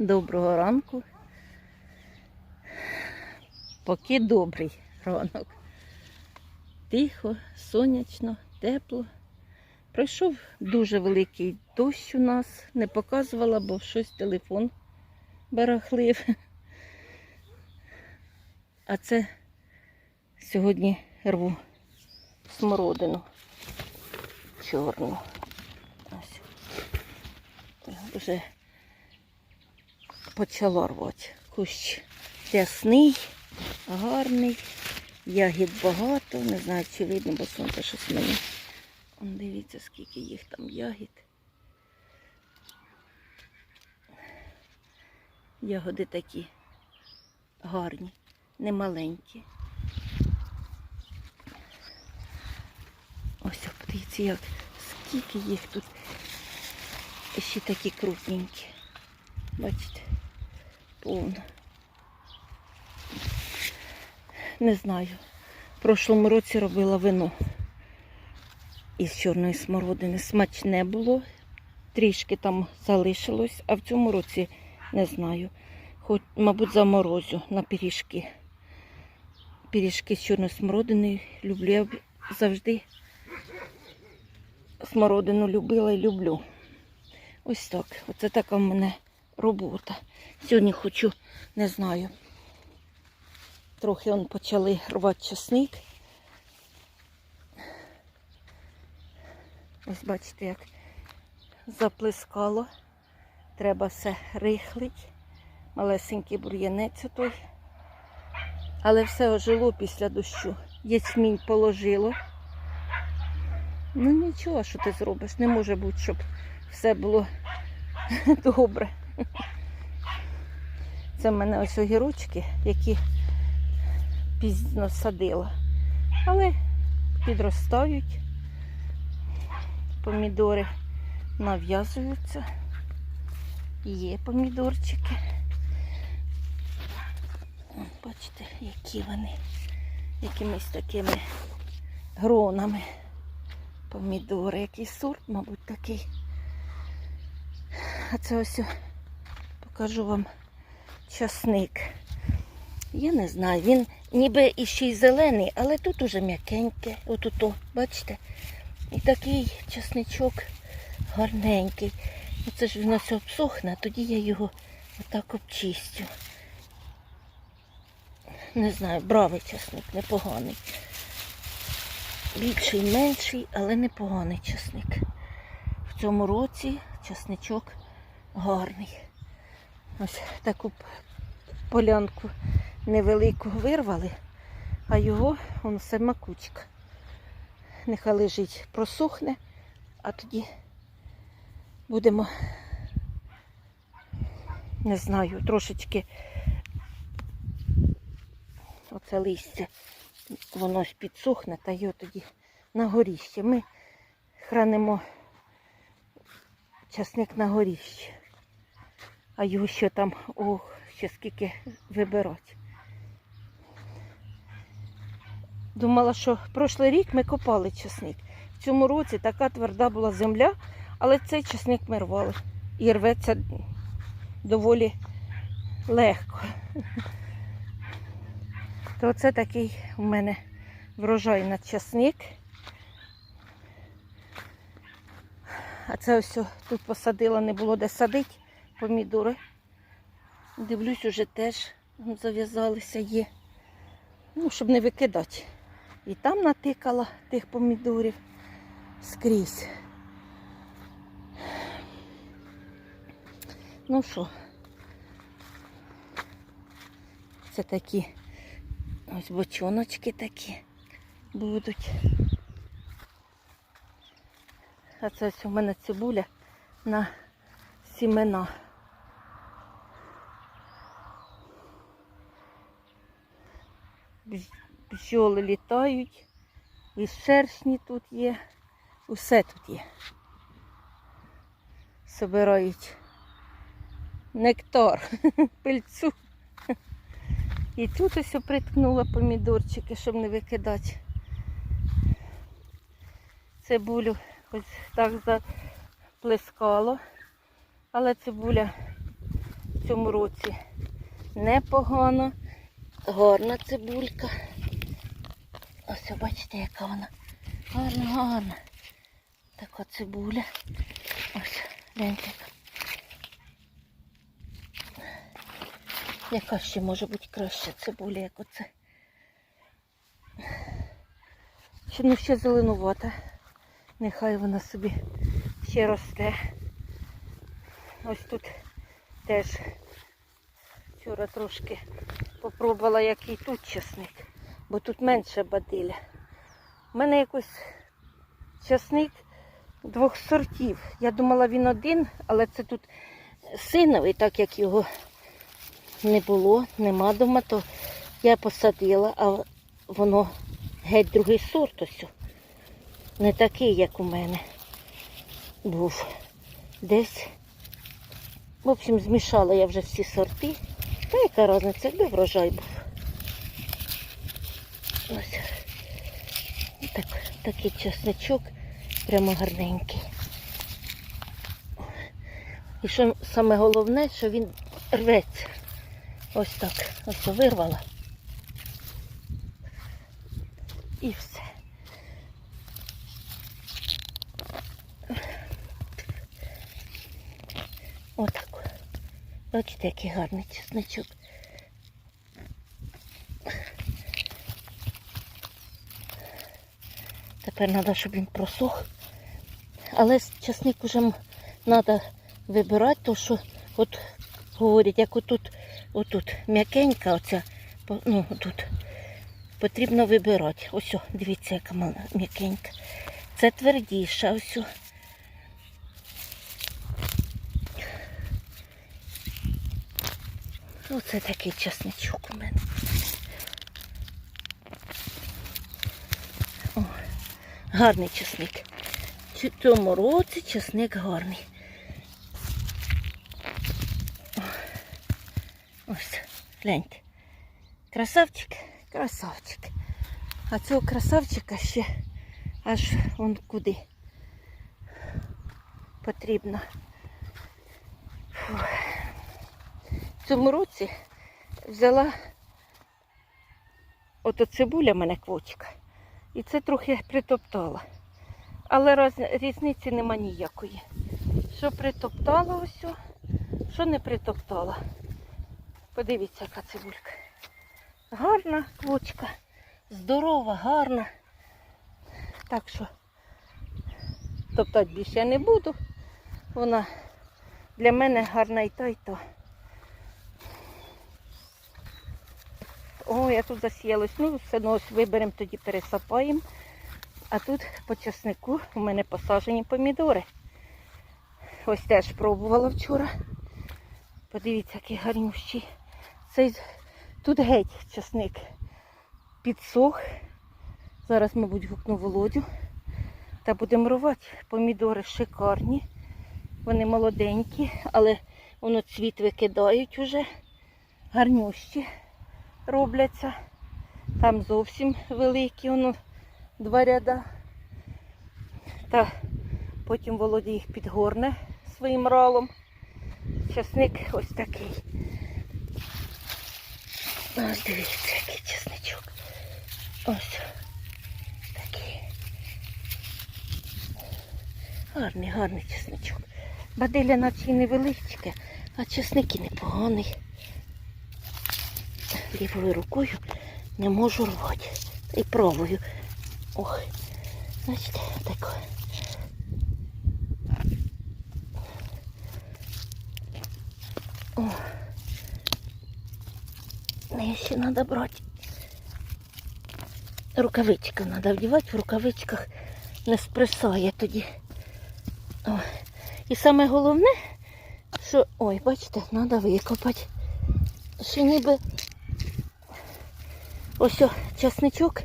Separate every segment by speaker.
Speaker 1: Доброго ранку. Поки добрий ранок. Тихо, сонячно, тепло. Пройшов дуже великий дощ у нас. Не показувала, бо щось телефон барахлив. А це сьогодні рву смородину чорну. Ось. Вже почала рвати. Кущ рясний, гарний, ягід багато. Не знаю, чи видно, бо сонце щось мені. Он дивіться, скільки їх там ягід. Ягоди такі гарні, не маленькі. Ось подивіться, як скільки їх тут. Ще такі крупненькі. Бачите, повно. Не знаю. В прошлому році робила вино із чорної смородини. Смачне було, трішки там залишилось, а в цьому році не знаю. Хоч, мабуть, заморозю на пиріжки. Пиріжки з чорної смородини люблю. Я завжди смородину любила і люблю. Ось так. Оце така в мене робота. Сьогодні хочу, не знаю. Трохи он почали рвати часник. Ось бачите, як заплескало. Треба все рихлить. Малесенький бур'янець той. Але все ожило після дощу. Ячмінь положило. Ну нічого, що ти зробиш. Не може бути, щоб все було добре. Це в мене ось огірочки, які пізно садила. Але підростають. Помідори нав'язуються. Є помідорчики. Бачите, які вони якимись такими гронами. Помідори, який сорт, мабуть, такий. А це ось покажу вам часник. Я не знаю, він ніби іще й зелений, але тут уже м'якеньке. От ото, бачите? І такий часничок гарненький. Оце ж він ось обсохне, а тоді я його отак обчистю. Не знаю, бравий часник, непоганий. Більший, менший, але непоганий часник. В цьому році часничок гарний. Ось таку полянку невелику вирвали, а його он все макучка. Нехай лежить, просохне, а тоді будемо, не знаю, трошечки оце листя, воно ж підсохне, та його тоді на горіще. Ми хранимо часник на горіще. А його ще там, ох, ще скільки вибирати. Думала, що прошлий рік ми копали часник. В цьому році така тверда була земля, але цей часник ми рвали. І рветься доволі легко. То це такий у мене врожай на часник. А це ось тут посадила, не було де садити помідори. Дивлюсь, уже теж зав'язалися є. Ну, щоб не викидати. І там натикала тих помідорів скрізь. Ну що, це такі ось бочоночки такі будуть. А це ось у мене цибуля на сімена. Бджоли літають, і шершні тут є, усе тут є. Собирають нектар, пильцу. І тут ось приткнула помідорчики, щоб не викидати. Цибулю ось так заплескало. Але цибуля в цьому році непогано. Гарна цибулька. Ось бачите, яка вона. Гарна, гарна. Така цибуля. Ось, гляньте. яка. Ще може бути краща цибуля, як оце. Ще ну ще зеленувата. Нехай вона собі ще росте. Ось тут теж вчора трошки попробувала, який тут часник, бо тут менше бадиля. У мене якось часник двох сортів. Я думала він один, але це тут синовий, так як його не було, нема дома, то я посадила, а воно геть другий сорт ось. Не такий, як у мене був. Десь. В общем, змішала я вже всі сорти. Та яка різниця, якби врожай був. Ось. Так, такий чесничок, прямо гарненький. І що саме головне, що він рветься. Ось так. Ось вирвала. І все. Отак. Бачите, який гарний чесночок. Тепер треба, щоб він просох. Але часник вже треба вибирати, то що от говорять, як отут, отут м'якенька, оця, ну тут потрібно вибирати. Ось, дивіться, яка м'якенька. Це твердіша, ось. Оце такий часничок у мене. О, гарний часник. В цьому році часник гарний. Ось, гляньте. Красавчик, красавчик. А цього красавчика ще аж он куди потрібно. Фух. Цьому році взяла ото цибуля мене квочка. І це трохи притоптала. Але раз, різниці нема ніякої. Що притоптала ось, що не притоптала. Подивіться, яка цибулька. Гарна квочка, здорова, гарна. Так що топтати більше я не буду. Вона для мене гарна і та, і та. О, я тут засіялась. Ну, все одно ось виберемо, тоді пересапаємо. А тут по часнику у мене посаджені помідори. Ось теж пробувала вчора. Подивіться, який гарнющий. Цей, тут геть часник підсох. Зараз, мабуть, гукну володю. Та будемо рвати. Помідори шикарні. Вони молоденькі, але воно цвіт викидають уже. Гарнющі робляться. Там зовсім великі, воно два ряда. Та потім Володя їх підгорне своїм ралом. Часник ось такий. Ось дивіться, який чесничок. Ось такий. Гарний, гарний чесничок. Бадиля наче й невеличке, а чесники непоганий лівою рукою не можу рвати. І правою. Ох, бачите, так. О. Мені ще треба брати. Рукавички треба вдівати, в рукавичках не спресає тоді. О. І саме головне, що... Ой, бачите, треба викопати. Що ніби Ось о, часничок.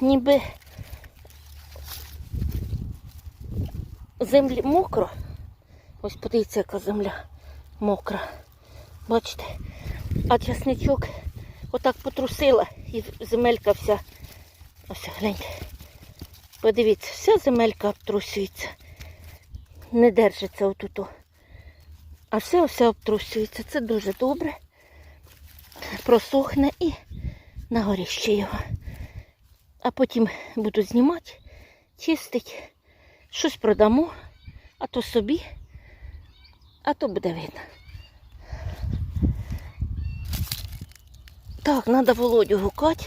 Speaker 1: Ніби землі мокро. Ось подивіться, яка земля мокра. Бачите? А часничок отак потрусила і земелька вся. Ось гляньте. Подивіться, вся земелька обтрусюється. Не держиться отут. А все все обтрусюється. Це дуже добре. Просохне і на горіще його. А потім буду знімати, чистити, щось продамо, а то собі, а то буде видно. Так, треба Володю гукати,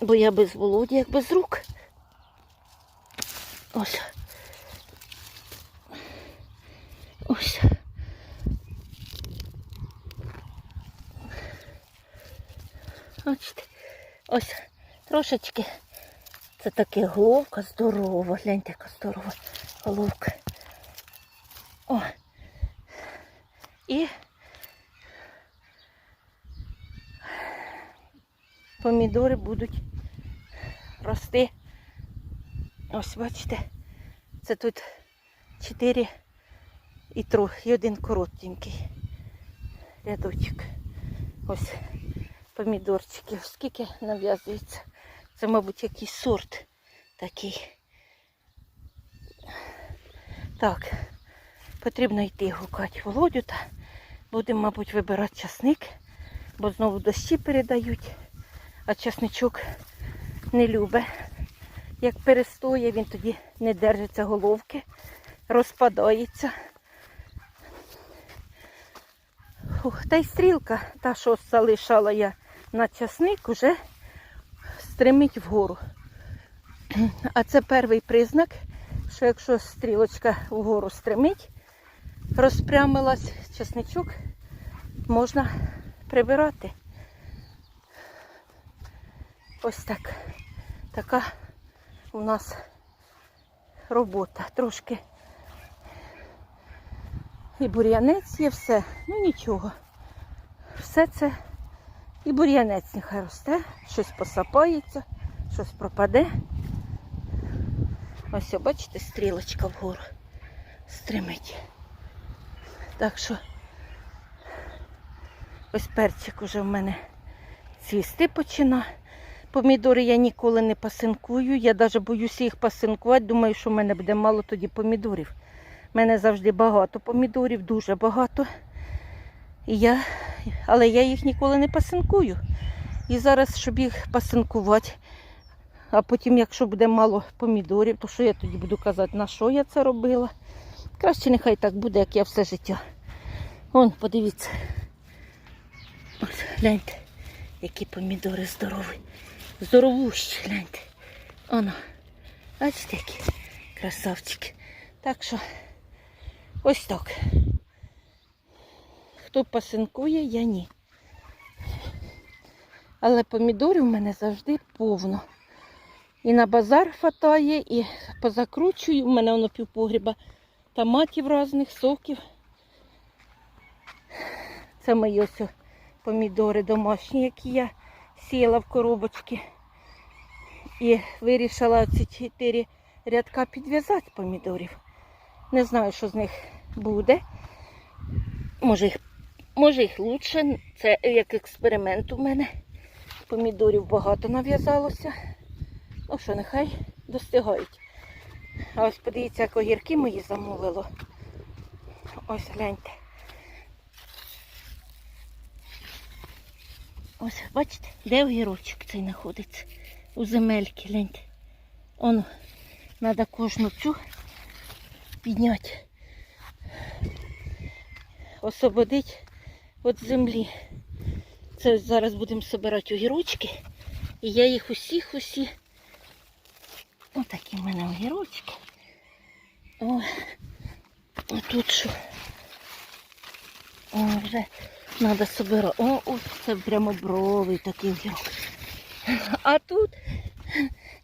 Speaker 1: бо я без Володі, як без рук. Ось. Ось. Бачите, ось трошечки. Це таке головка здорова. Гляньте, яка здорова головка. О. І помідори будуть рости. Ось бачите, це тут чотири і трохи, і один коротенький рядочок. Ось помідорчики. Скільки нав'язується. Це, мабуть, якийсь сорт такий. Так, потрібно йти гукати Володю та будемо, мабуть, вибирати часник, бо знову дощі передають, а часничок не любить. Як перестоє, він тоді не держиться головки, розпадається. Ух, та й стрілка, та, що залишала я на часник, уже стримить вгору. А це перший признак, що якщо стрілочка вгору стримить, розпрямилась часничок, можна прибирати. Ось так. Така у нас робота. Трошки і бур'янець є все, ну нічого. Все це і бур'янець нехай росте, щось посапається, щось пропаде. Ось, бачите, стрілочка вгору стримить. Так що ось перчик уже в мене цвісти почина. Помідори я ніколи не пасинкую. Я навіть боюся їх пасинкувати. Думаю, що в мене буде мало тоді помідорів. У мене завжди багато помідорів, дуже багато. Я... Але я їх ніколи не пасинкую. І зараз, щоб їх пасинкувати, а потім, якщо буде мало помідорів, то що я тоді буду казати, на що я це робила? Краще нехай так буде, як я все життя. Вон, подивіться. Ось, гляньте, які помідори здорові. Здоровущі, гляньте. Оно. Бачите, які красавчики. Так що ось так. Хто пасинкує, я ні. Але помідорів у мене завжди повно. І на базар хватає, і позакручую. У мене воно півпогріба томатів різних, соків. Це мої ось помідори домашні, які я сіяла в коробочки. І вирішила ці чотири рядка підв'язати помідорів. Не знаю, що з них буде. Може їх, може їх лучше. Це як експеримент у мене. Помідорів багато нав'язалося. Ну що, нехай достигають. А ось подивіться, як огірки мої замовило. Ось гляньте. Ось, бачите, де огірочок цей знаходиться? У земельки, гляньте. Оно, треба кожну цю підняти. Освободити від землі. Це зараз будемо збирати огірочки. І я їх усіх усі. Отакі в мене огірочки. О, а тут що? О, вже треба собирати. О, ось це прямо бровий такий огірок. А тут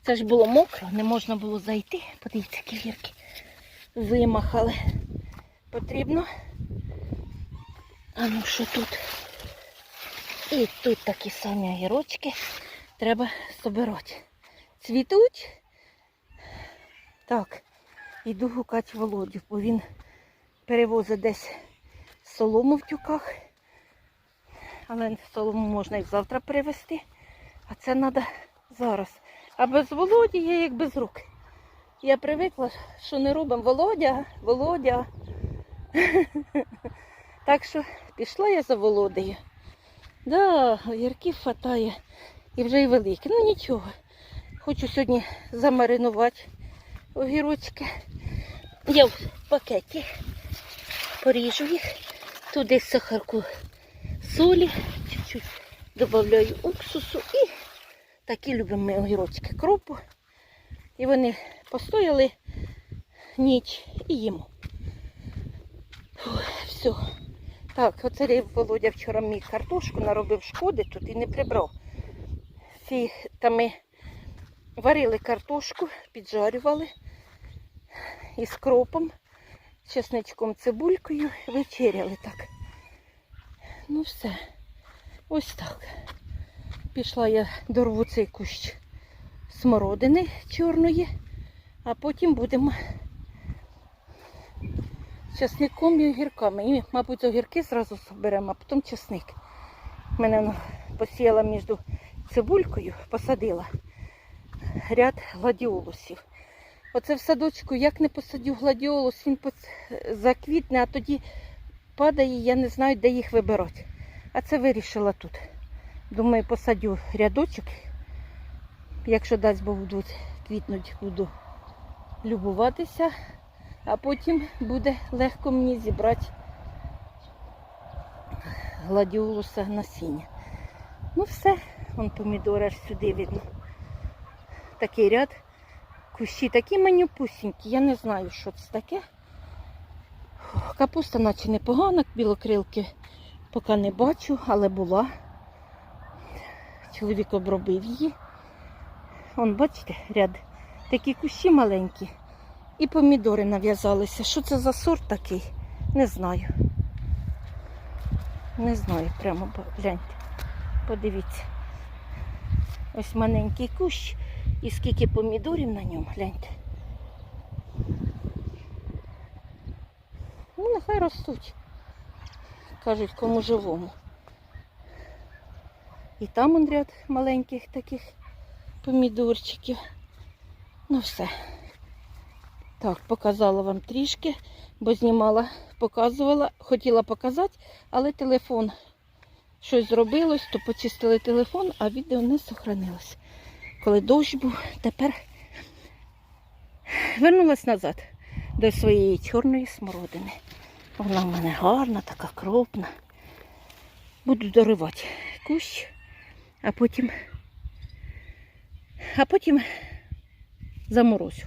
Speaker 1: це ж було мокро, не можна було зайти. Подивіться, які гірки вимахали. Потрібно. А ну що тут? І тут такі самі огірочки треба собирати. Цвітуть. Так, йду гукати Володю, бо він перевозить десь солому в тюках. Але солому можна і завтра перевезти. А це треба зараз. А без Володі я як без рук. Я привикла, що не робимо Володя, Володя. Так що пішла я за Володею. Да, огірків хватає. І вже й великі. Ну нічого. Хочу сьогодні замаринувати огірочки. Я в пакеті поріжу їх. Туди сахарку солі, чуть-чуть додаю уксусу і такі любимо ми огірочки кропу. І вони постояли ніч і їмо. Все. Так, оце Володя вчора мій картошку наробив шкоди тут і не прибрав. Ці там ми варили картошку, піджарювали із кропом, чесничком, цибулькою, вечеряли так. Ну все. Ось так. Пішла я дорву цей кущ смородини чорної, а потім будемо часником і огірками. І, мабуть, огірки зразу зберемо, а потім часник. Мене воно посіяла між цибулькою, посадила ряд гладіолусів. Оце в садочку, як не посадю гладіолус, він заквітне, а тоді падає, я не знаю, де їх вибирати. А це вирішила тут. Думаю, посадю рядочок. Якщо дасть Бог будуть квітнуть, буду любуватися, а потім буде легко мені зібрати гладіолуса насіння. Ну все, вон помідори аж сюди видно. Такий ряд. Кущі такі манюпусінькі, я не знаю, що це таке. Капуста наче непогана, білокрилки поки не бачу, але була. Чоловік обробив її. Вон, бачите, ряд. Такі кущі маленькі. І помідори нав'язалися. Що це за сорт такий? Не знаю. Не знаю, прямо гляньте. Подивіться. Ось маленький кущ. І скільки помідорів на ньому, гляньте. Ну, нехай ростуть. Кажуть, кому живому. І там он ряд маленьких таких помідорчиків. Ну все. Так, показала вам трішки, бо знімала, показувала, хотіла показати, але телефон щось зробилось, то почистили телефон, а відео не сохранилось. Коли дощ був, тепер вернулась назад до своєї чорної смородини. Вона в мене гарна, така крупна. Буду доривати кущ, а потім, а потім заморозю.